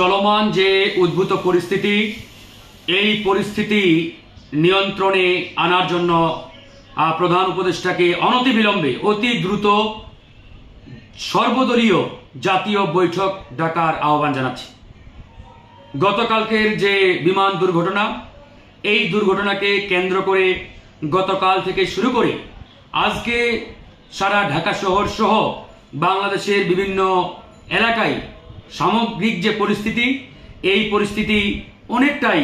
চলমান যে উদ্ভূত পরিস্থিতি, এই পরিস্থিতি নিয়ন্ত্রণে আনার জন্য প্রধান উপদেষ্টাকে অনতিবিলম্বে অতি দ্রুত সর্বদলীয় জাতীয় বৈঠক ডাকার আহ্বান জানাচ্ছি। গতকালকের যে বিমান দুর্ঘটনা, এই দুর্ঘটনাকে কেন্দ্র করে গতকাল থেকে শুরু করে আজকে সারা ঢাকা শহর সহ বাংলাদেশের বিভিন্ন এলাকায় সামগ্রিক যে পরিস্থিতি, এই পরিস্থিতি অনেকটাই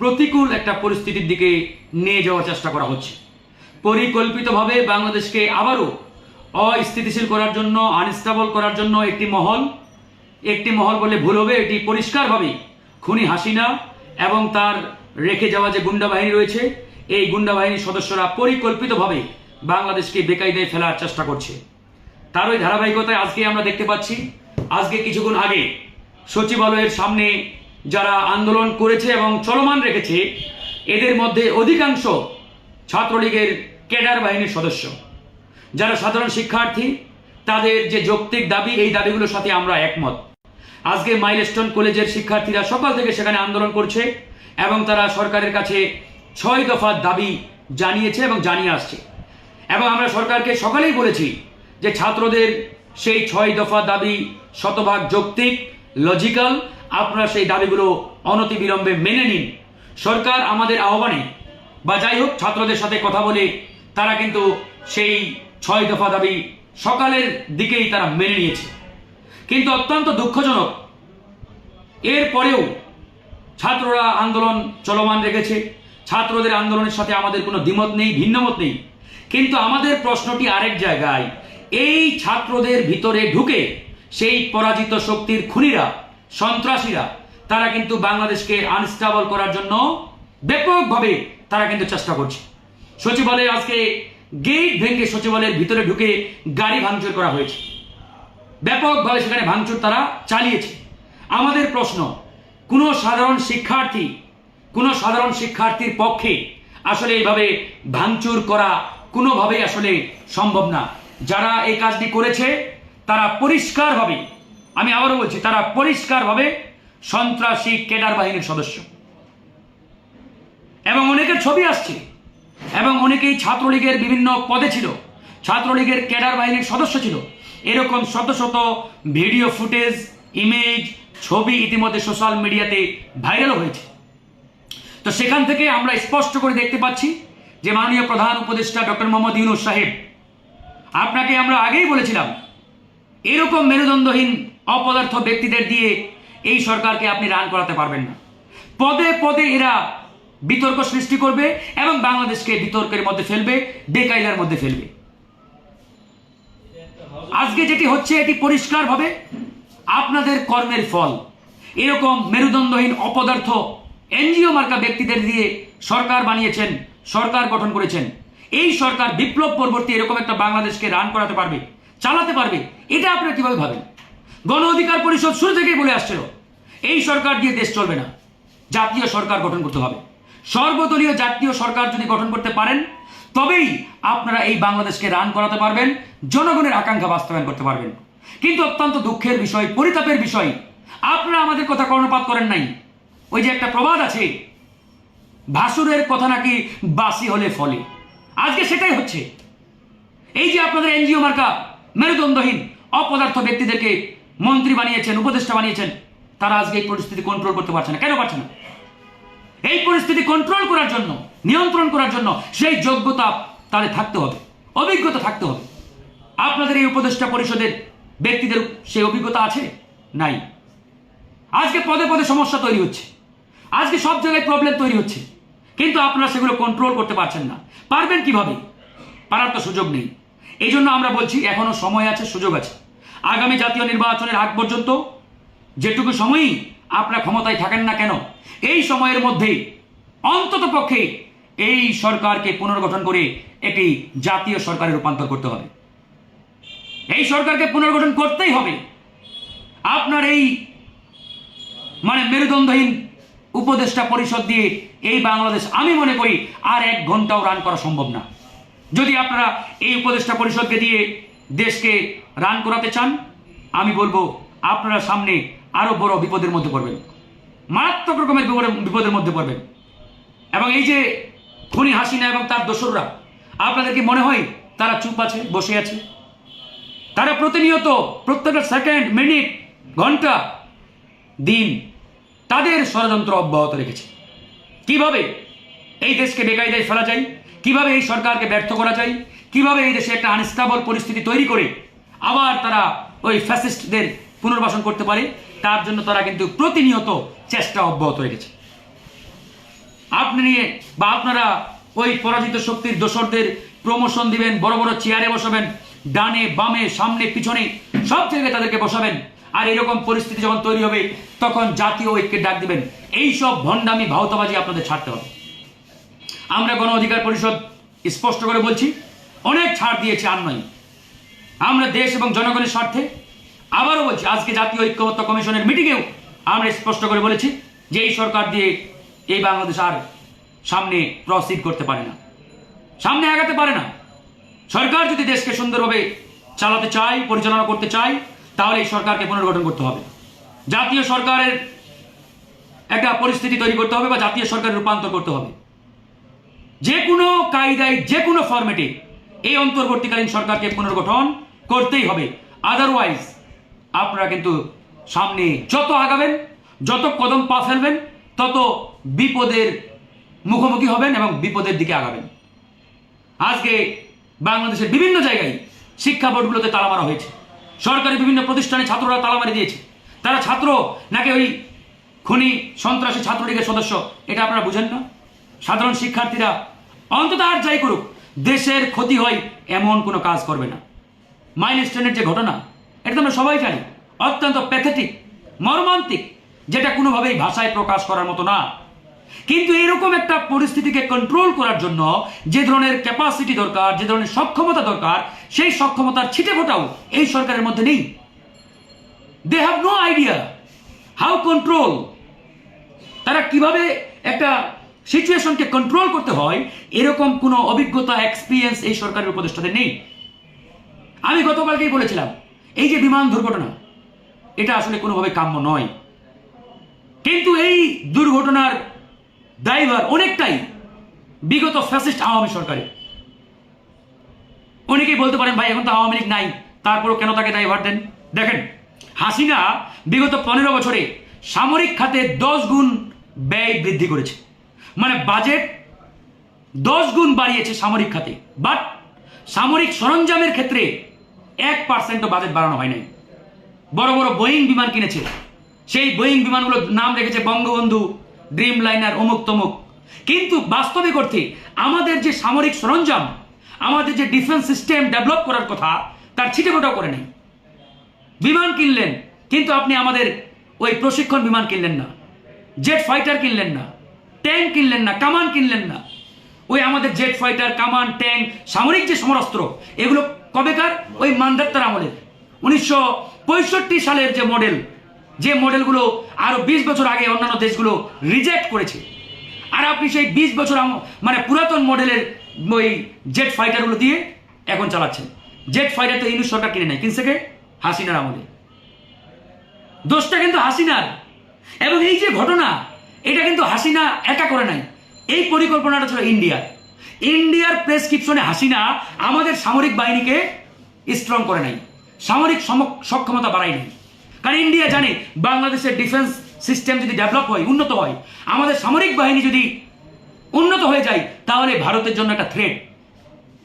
প্রতিকূল একটা পরিস্থিতির দিকে নিয়ে যাওয়ার চেষ্টা করা হচ্ছে। পরিকল্পিতভাবে বাংলাদেশকে আবারও অস্থিতিশীল করার জন্য আনস্টেবল করার জন্য একটি মহল একটি মহল বলে ভুল হবে, এটি পরিষ্কারভাবে খুনি হাসিনা এবং তার রেখে যাওয়া যে গুন্ডা বাহিনী রয়েছে, এই গুন্ডা বাহিনীর সদস্যরা পরিকল্পিতভাবে বাংলাদেশকে বেকায়দায় ফেলার চেষ্টা করছে। তার ওই ধারাবাহিকতায় আজকে আমরা দেখতে পাচ্ছি আজকে কিছুক্ষণ আগে সচিবালয়ের সামনে যারা আন্দোলন করেছে এবং চলমান রেখেছে, এদের মধ্যে অধিকাংশ ছাত্রলীগের ক্যাডার বাহিনীর সদস্য। যারা সাধারণ শিক্ষার্থী, তাদের যে যৌক্তিক দাবি, এই দাবিগুলোর সাথে আমরা একমত। আজকে মাইলস্টোন কলেজের শিক্ষার্থীরা সকাল থেকে সেখানে আন্দোলন করছে এবং তারা সরকারের কাছে ছয় দফার দাবি জানিয়েছে এবং জানিয়ে আসছে। এবং আমরা সরকারকে সকালেই বলেছি যে ছাত্রদের সেই ছয় দফা দাবি শতভাগ যৌক্তিক লজিক্যাল আপনারা সেই দাবিগুলো অনতিবিলম্বে মেনে নিন। সরকার আমাদের আহ্বানে, বা যাই হোক ছাত্রদের সাথে কথা বলে, তারা কিন্তু সেই ছয় দফা দাবি সকালের দিকেই তারা মেনে নিয়েছে। কিন্তু অত্যন্ত দুঃখজনক এরপরেও ছাত্ররা আন্দোলন চলমান রেখেছে। ছাত্রদের আন্দোলনের সাথে আমাদের কোনো দ্বিমত নেই, ভিন্নমত নেই। কিন্তু আমাদের প্রশ্নটি আরেক জায়গায়, এই ছাত্রদের ভিতরে ঢুকে সেই পরাজিত শক্তির খুনিরা, সন্ত্রাসীরা, তারা কিন্তু বাংলাদেশকে আনস্টেবল করার জন্য ব্যাপকভাবে তারা কিন্তু চেষ্টা করছে। সচিবালয়ে আজকে গেট ভেঙে সচিবালয়ের ভিতরে ঢুকে গাড়ি ভাঙচুর করা হয়েছে। ব্যাপকভাবে সেখানে ভাঙচুর তারা চালিয়েছে। আমাদের প্রশ্ন, কোনো সাধারণ শিক্ষার্থী, কোনো সাধারণ শিক্ষার্থীর পক্ষে আসলে এইভাবে ভাঙচুর করা কোনোভাবেই আসলে সম্ভব না। যারা এই কাজটি করেছে তারা পরিষ্কারভাবে, আমি আবারও বলছি, তারা পরিষ্কারভাবে সন্ত্রাসী কেডার বাহিনীর সদস্য। এবং অনেকের ছবি আসছে, এবং অনেকেই ছাত্রলীগের বিভিন্ন পদে ছিল, ছাত্রলীগের ক্যাডার বাহিনীর সদস্য ছিল। এরকম শত শত ভিডিও ফুটেজ ইমেজ ছবি ইতিমধ্যে সোশ্যাল মিডিয়াতে ভাইরাল হয়েছে। তো সেখান থেকে আমরা স্পষ্ট করে দেখতে পাচ্ছি যে মাননীয় প্রধান উপদেষ্টা ডক্টর মোহাম্মদ ইউনুস সাহেব, আপনাকে আমরা আগেই বলেছিলাম এরকম মেরুদণ্ডহীন অপদার্থ ব্যক্তিদের দিয়ে এই সরকারকে আপনি রান করাতে পারবেন না। পদে পদে এরা বিতর্ক সৃষ্টি করবে এবং বাংলাদেশকে বিতর্কের মধ্যে ফেলবে, বেকায়দার মধ্যে ফেলবে। আজকে যেটি হচ্ছে, এটি পরিষ্কারভাবে আপনাদের কর্মের ফল। এরকম মেরুদণ্ডহীন অপদার্থ এনজিও মার্কা ব্যক্তিদের দিয়ে সরকার বানিয়েছেন, সরকার গঠন করেছেন। এই সরকার বিপ্লব পরবর্তী এরকম একটা বাংলাদেশকে রান করাতে পারবে। চালাতে পারবে, এটা আপনারা কীভাবে ভাবেন? গণ অধিকার পরিষদ শুরু থেকেই বলে আসছিল, এই সরকার দিয়ে দেশ চলবে না, জাতীয় সরকার গঠন করতে হবে। সর্বদলীয় জাতীয় সরকার যদি গঠন করতে পারেন, তবেই আপনারা এই বাংলাদেশকে রান করাতে পারবেন, জনগণের আকাঙ্ক্ষা বাস্তবায়ন করতে পারবেন। কিন্তু অত্যন্ত দুঃখের বিষয়, পরিতাপের বিষয়, আপনারা আমাদের কথা কর্ণপাত করেন নাই। ওই যে একটা প্রবাদ আছে, ভাসুরের কথা নাকি বাসি হলে ফলে। আজকে সেটাই হচ্ছে। এই যে আপনাদের এনজিও মার্কা মেরুদণ্ডহীন, অপদার্থ ব্যক্তিদেরকে মন্ত্রী বানিয়েছেন, উপদেষ্টা বানিয়েছেন, তারা আজকে এই পরিস্থিতি কন্ট্রোল করতে পারছে না। কেন পারছে না? এই পরিস্থিতি কন্ট্রোল করার জন্য, নিয়ন্ত্রণ করার জন্য সেই যোগ্যতা তাদের থাকতে হবে, অভিজ্ঞতা থাকতে হবে। আপনাদের এই উপদেষ্টা পরিষদের ব্যক্তিদের সেই অভিজ্ঞতা আছে? নাই। আজকে পদে পদে সমস্যা তৈরি হচ্ছে। আজকে সব জায়গায় প্রবলেম তৈরি হচ্ছে। কিন্তু আপনারা সেগুলো কন্ট্রোল করতে পারছেন না। পারবেন কীভাবে? পারার তো সুযোগ নেই। এই জন্য আমরা বলছি এখনও সময় আছে, সুযোগ আছে। আগামী জাতীয় নির্বাচনের আগ পর্যন্ত যেটুকু সময়ই আপনারা ক্ষমতায় থাকেন না কেন, এই সময়ের মধ্যেই অন্তত পক্ষে এই সরকারকে পুনর্গঠন করে একটি জাতীয় সরকারে রূপান্তর করতে হবে। এই সরকারকে পুনর্গঠন করতেই হবে। আপনার এই মানে মেরুদণ্ডহীন উপদেষ্টা পরিষদ দিয়ে এই বাংলাদেশ আমি মনে করি আর এক ঘন্টাও রান করা সম্ভব না। যদি আপনারা এই উপদেষ্টা পরিষদকে দিয়ে দেশকে রান করাতে চান, আমি বলব আপনারা সামনে আরও বড় বিপদের মধ্যে পড়বেন। মারাত্মক রকমের বিপদের- বিপদের মধ্যে পড়বেন। এবং এই যে খুনি হাসিনা এবং তার দোসররা, আপনাদের কি মনে হয় তারা চুপ আছে, বসে আছে? তারা প্রতিনিয়ত প্রত্যেকটা সেকেন্ড মিনিট ঘণ্টা, দিন তাদের ষড়যন্ত্র অব্যাহত রেখেছে। কীভাবে এই দেশকে বেকায়দায় ফেলা যায়? কীভাবে এই সরকারকে ব্যর্থ করা যায়? কীভাবে এই দেশে একটা আনস্টেবল পরিস্থিতি তৈরি করে আবার তারা ওই ফ্যাসিস্টদের পুনর্বাসন করতে পারে? তার জন্য তারা কিন্তু প্রতিনিয়ত চেষ্টা অব্যাহত রেখেছে। আপনি নিয়ে বা আপনারা ওই পরাজিত শক্তির দোসরদের প্রমোশন দিবেন, বড় বড় চেয়ারে বসাবেন, ডানে, বামে, সামনে, পিছনে, সব জায়গায় তাদেরকে বসাবেন, আর এরকম পরিস্থিতি যখন তৈরি হবে, তখন জাতীয় ঐক্যের ডাক দিবেন। এই সব ভণ্ডামি, ভাওতাবাজি আপনাদের ছাড়তে হবে। আমরা গণ অধিকার পরিষদ স্পষ্ট করে বলছি, অনেক ছাড় দিয়েছে আর নয়। আমরা দেশ এবং জনগণের স্বার্থে আবারও বলছি, আজকে জাতীয় ঐক্যবদ্ধ কমিশনের মিটিংয়েও আমরা স্পষ্ট করে বলেছি যে এই সরকার দিয়ে এই বাংলাদেশ আর সামনে প্রসিড করতে পারে না। সামনে আগাতে পারে না। সরকার যদি দেশকে সুন্দরভাবে চালাতে চায়, পরিচালনা করতে চায়, তাহলে এই সরকারকে পুনর্গঠন করতে হবে। জাতীয় সরকারের একটা পরিস্থিতি তৈরি করতে হবে বা জাতীয় সরকারের রূপান্তর করতে হবে। যে কোনো কায়দায় যে কোনো ফরম্যাটে এই অন্তর্বর্তীকালীন সরকারকে পুনর্গঠন করতেই হবে। আদারওয়াইজ আপনারা কিন্তু সামনে যত আগাবেন, যত কদম পা ফেলবেন, তত বিপদের মুখোমুখি হবেন এবং বিপদের দিকে আগাবেন। আজকে বাংলাদেশের বিভিন্ন জায়গায় শিক্ষা বোর্ডগুলোতে তালা মারা হয়েছে। সরকারি বিভিন্ন প্রতিষ্ঠানে ছাত্ররা তালা মারি দিয়েছে। তারা ছাত্র নাকি ওই খুনি সন্ত্রাসী ছাত্রলীগের সদস্য? এটা আপনারা বুঝেন না? সাধারণ শিক্ষার্থীরা অন্তত আর যাই করুক, দেশের ক্ষতি হয় এমন কোনো কাজ করবে না। মাইল স্ট্যান্ডের যে ঘটনা, এটা তো আমরা সবাই জানি, অত্যন্ত প্যাথেটিক, মর্মান্তিক, যেটা কোনোভাবেই ভাষায় প্রকাশ করার মতো না। কিন্তু এরকম একটা পরিস্থিতিকে কন্ট্রোল করার জন্য যে ধরনের ক্যাপাসিটি দরকার, যে ধরনের সক্ষমতা দরকার, সেই সক্ষমতার ছিটে ফোটাও এই সরকারের মধ্যে নেই। They have no idea how control তারা কীভাবে একটা সিচুয়েশনকে কন্ট্রোল করতে হয়, এরকম কোনো অভিজ্ঞতা এক্সপিরিয়েন্স এই সরকারের উপদেষ্টাদের নেই। আমি গতকালকেই বলেছিলাম, এই যে বিমান দুর্ঘটনা, এটা আসলে কোনোভাবে কাম্য নয়। কিন্তু এই দুর্ঘটনার দায়ভার অনেকটাই বিগত ফ্যাসিস্ট আওয়ামী সরকারের অনেকেই বলতে পারেন, ভাই, এখন তো আওয়ামী লীগ নাই, তারপরও কেন তাকে দায়ভার দেন? দেখেন, হাসিনা বিগত পনেরো বছরে সামরিক খাতে দশ গুণ ব্যয় বৃদ্ধি করেছে। মানে বাজেট দশ গুণ বাড়িয়েছে সামরিক খাতে। বাট সামরিক সরঞ্জামের ক্ষেত্রে এক পার্সেন্টও বাজেট বাড়ানো হয় নাই। বড় বড় বোয়িং বিমান কিনেছে। সেই বোয়িং বিমানগুলোর নাম রেখেছে বঙ্গবন্ধু ড্রিম লাইনার অমুক তমুক। কিন্তু বাস্তবিক অর্থে আমাদের যে সামরিক সরঞ্জাম, আমাদের যে ডিফেন্স সিস্টেম ডেভেলপ করার কথা, তার ছিটেফোটাও করে নেই। বিমান কিনলেন, কিন্তু আপনি আমাদের ওই প্রশিক্ষণ বিমান কিনলেন না। জেট ফাইটার কিনলেন না। ট্যাঙ্ক কিনলেন না, কামান কিনলেন না। ওই আমাদের জেট ফাইটার, কামান, ট্যাঙ্ক, সামরিক যে সমরাস্ত্র, এগুলো কবেকার? ওই মান্দাত্তার আমলের। উনিশশো পঁয়ষট্টি সালের যে মডেল, যে মডেলগুলো আরও বিশ বছর আগে অন্যান্য দেশগুলো রিজেক্ট করেছে। আর আপনি সেই বিশ বছর আম- মানে পুরাতন মডেলের ওই জেট ফাইটারগুলো দিয়ে এখন চালাচ্ছেন। জেট ফাইটার তো ইউনিশ সরকার কিনে নেয়। কিনছে কে? হাসিনার আমলে। দোষটা কিন্তু হাসিনার। এবং এই যে ঘটনা এটা কিন্তু হাসিনা একা করে নাই। এই পরিকল্পনাটা ছিল ইন্ডিয়ার। ইন্ডিয়ার প্রেসক্রিপশনে হাসিনা আমাদের সামরিক বাহিনীকে স্ট্রং করে নাই। সামরিক সম- সক্ষমতা বাড়ায় নাই। কারণ ইন্ডিয়া জানে বাংলাদেশের ডিফেন্স সিস্টেম যদি ডেভেলপ হয়, উন্নত হয়, আমাদের সামরিক বাহিনী যদি উন্নত হয়ে যায়, তাহলে ভারতের জন্য একটা থ্রেট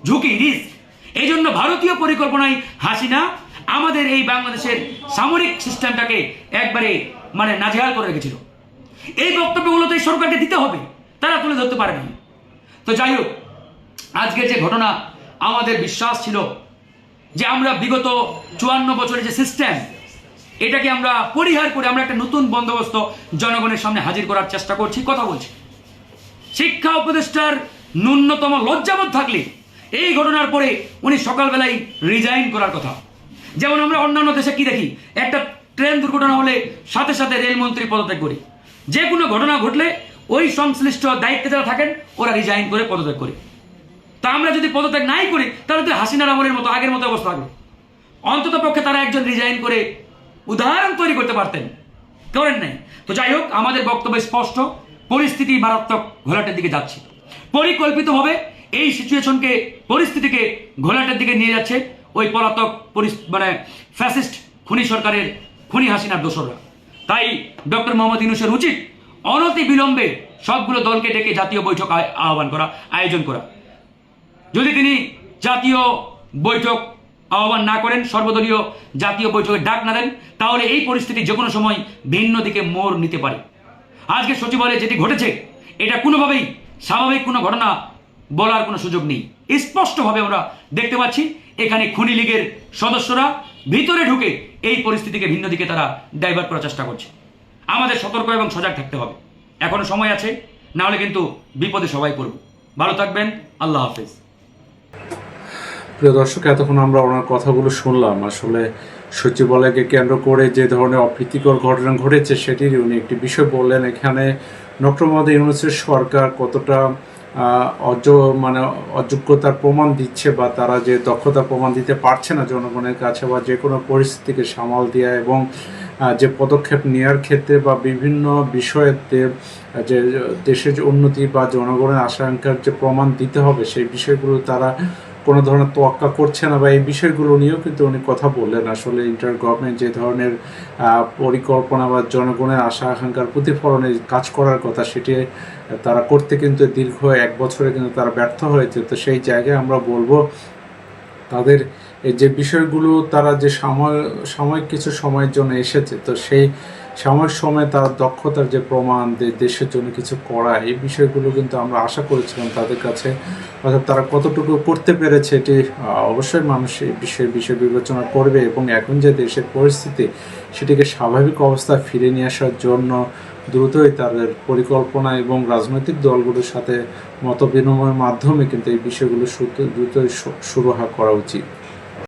ঝুঁকি রিস্ক এই জন্য ভারতীয় পরিকল্পনায় হাসিনা আমাদের এই বাংলাদেশের সামরিক সিস্টেমটাকে একবারে মানে নাজেহাল করে রেখেছিল। এই বক্তব্যগুলো তো এই সরকারকে দিতে হবে, তারা তুলে ধরতে পারে না তো যাই হোক, আজকের যে ঘটনা, আমাদের বিশ্বাস ছিল যে আমরা বিগত চুয়ান্ন বছরের যে সিস্টেম এটাকে আমরা পরিহার করে আমরা একটা নতুন বন্দোবস্ত জনগণের সামনে হাজির করার চেষ্টা করছি, কথা বলছি। শিক্ষা উপদেষ্টার ন্যূনতম লজ্জাবোধ থাকলে এই ঘটনার পরে উনি সকালবেলায় রিজাইন করার কথা। যেমন আমরা অন্যান্য দেশে কি দেখি, একটা ট্রেন দুর্ঘটনা হলে সাথে সাথে রেলমন্ত্রী পদত্যাগ করি। যে কোনো ঘটনা ঘটলে ওই সংশ্লিষ্ট দায়িত্বে যারা থাকেন, ওরা রিজাইন করে পদত্যাগ করে। তা আমরা যদি পদত্যাগ নাই করি, তাহলে তো হাসিনার আমলের মতো আগের মতো অবস্থা থাকবে। অন্তত পক্ষে তারা একজন রিজাইন করে উদাহরণ তৈরি করতে পারতেন। করেন নাই। তো যাই হোক, আমাদের বক্তব্য স্পষ্ট। পরিস্থিতি মারাত্মক ঘোলাটের দিকে যাচ্ছে। পরিকল্পিতভাবে এই সিচুয়েশনকে পরিস্থিতিকে ঘোলাটের দিকে নিয়ে যাচ্ছে ওই পলাতক মানে ফ্যাসিস্ট খুনি সরকারের খুনি হাসিনার দোসররা। তাই ডক্টর মোহাম্মদ ইউনুসের উচিত অনতি বিলম্বে সবগুলো দলকে ডেকে জাতীয় বৈঠক আহ্বান করা, আয়োজন করা। যদি তিনি জাতীয় বৈঠক আহ্বান না করেন, সর্বদলীয় জাতীয় বৈঠকের ডাক না দেন, তাহলে এই পরিস্থিতি যে কোনো সময় ভিন্ন দিকে মোড় নিতে পারে। আজকে সচিবালয়ে যেটি ঘটেছে, এটা কোনোভাবেই স্বাভাবিক কোনো ঘটনা বলার কোনো সুযোগ নেই। স্পষ্টভাবে আমরা দেখতে পাচ্ছি, এখানে খুনি লীগের সদস্যরা ভিতরে ঢুকে এই পরিস্থিতিকে ভিন্ন দিকে তারা ডাইভার্ট করার চেষ্টা করছে। আমাদের সতর্ক এবং সজাগ থাকতে হবে। এখনও সময় আছে, না হলে কিন্তু বিপদে সবাই পড়ব। ভালো থাকবেন, আল্লাহ হাফেজ। প্রিয় দর্শক, এতক্ষণ আমরা ওনার কথাগুলো শুনলাম। আসলে সচিবালয়কে কেন্দ্র করে যে ধরনের অপ্রীতিকর ঘটনা ঘটেছে সেটির উনি একটি বিষয় বললেন। এখানে মোহাম্মদ ইউনুসের সরকার কতটা অজ মানে অযোগ্যতার প্রমাণ দিচ্ছে বা তারা যে দক্ষতার প্রমাণ দিতে পারছে না জনগণের কাছে বা যে কোনো পরিস্থিতিকে সামাল দেওয়া এবং যে পদক্ষেপ নেওয়ার ক্ষেত্রে বা বিভিন্ন বিষয়েতে যে দেশের যে উন্নতি বা জনগণের আশঙ্কার যে প্রমাণ দিতে হবে সেই বিষয়গুলো তারা কোনো ধরনের তোয়াক্কা করছে না বা এই বিষয়গুলো নিয়েও কিন্তু উনি কথা বললেন। আসলে ইন্টার গভর্নমেন্ট যে ধরনের পরিকল্পনা বা জনগণের আশা, আকাঙ্ক্ষার প্রতিফলনে কাজ করার কথা সেটি তারা করতে কিন্তু দীর্ঘ এক বছরে কিন্তু তারা ব্যর্থ হয়েছে। তো সেই জায়গায় আমরা বলব, তাদের এই যে বিষয়গুলো, তারা যে সময়, সাময়িক কিছু সময়ের জন্য এসেছে, তো সেই সাময়িক সময়ে তার দক্ষতার যে প্রমাণ দেশের জন্য কিছু করা, এই বিষয়গুলো কিন্তু আমরা আশা করেছিলাম তাদের কাছে। অর্থাৎ তারা কতটুকু করতে পেরেছে এটি অবশ্যই মানুষ এই বিষয়ে বিষয় বিবেচনা করবে এবং এখন যে দেশের পরিস্থিতি, সেটিকে স্বাভাবিক অবস্থায় ফিরে নিয়ে আসার জন্য দ্রুতই তাদের পরিকল্পনা এবং রাজনৈতিক দলগুলোর সাথে মত বিনিময়ের মাধ্যমে কিন্তু এই বিষয়গুলো দ্রুতই শুরু করা উচিত।